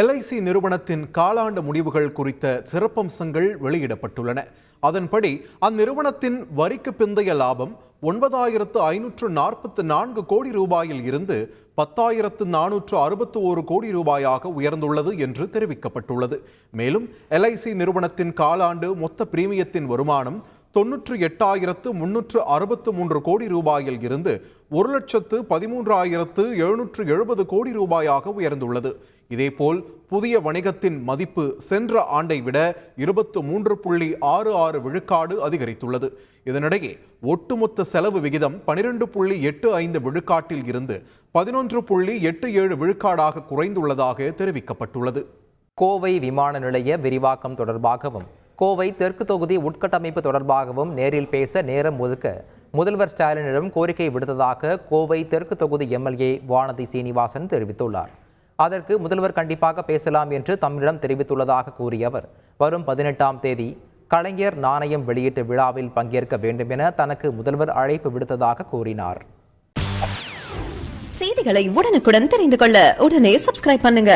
LIC நிறுவனத்தின் காலாண்டு முடிவுகள் குறித்த சிறப்பம்சங்கள் வெளியிடப்பட்டுள்ளன. அதன்படி அந்நிறுவனத்தின் வரிக்கு பிந்தைய லாபம் ஒன்பதாயிரத்து ஐநூற்று நாற்பத்து நான்கு கோடி ரூபாயில் இருந்து பத்தாயிரத்து நானூற்று அறுபத்து ஒரு கோடி ரூபாயாக உயர்ந்துள்ளது என்று தெரிவிக்கப்பட்டுள்ளது. மேலும் எல்ஐசி நிறுவனத்தின் காலாண்டு மொத்த பிரீமியத்தின் வருமானம் தொன்னூற்று எட்டாயிரத்து முன்னூற்று அறுபத்து மூன்று கோடி ரூபாயில் இருந்து ஒரு லட்சத்து பதிமூன்றாயிரத்து எழுநூற்று எழுபது கோடி ரூபாயாக உயர்ந்துள்ளது. இதேபோல் புதிய வணிகத்தின் மதிப்பு சென்ற ஆண்டை விட இருபத்து மூன்று புள்ளி ஆறு ஆறு விழுக்காடு அதிகரித்துள்ளது. இதனிடையே ஒட்டுமொத்த செலவு விகிதம் பனிரெண்டு புள்ளி எட்டு ஐந்து விழுக்காட்டில் இருந்து பதினொன்று புள்ளி எட்டு ஏழு விழுக்காடாக குறைந்துள்ளதாக தெரிவிக்கப்பட்டுள்ளது. கோவை விமான நிலைய விரிவாக்கம் தொடர்பாகவும் கோவை தெற்கு தொகுதி உட்கட்டமைப்பு தொடர்பாகவும் நேரில் பேச நேரம் ஒதுக்க முதல்வர் ஸ்டாலினிடம் கோரிக்கை விடுத்ததாக கோவை தெற்கு தொகுதி எம்எல்ஏ வானதி சீனிவாசன் தெரிவித்துள்ளார். அதற்கு முதல்வர் கண்டிப்பாக பேசலாம் என்று தம்மிடம் தெரிவித்துள்ளதாக கூறிய அவர் வரும் பதினெட்டாம் தேதி கலைஞர் நாணயம் வெளியீட்டு விழாவில் பங்கேற்க வேண்டும் என தனக்கு முதல்வர் அழைப்பு விடுத்ததாக கூறினார். செய்திகளை உடனுக்குடன் தெரிந்து கொள்ள உடனே சப்ஸ்கிரைப் பண்ணுங்க.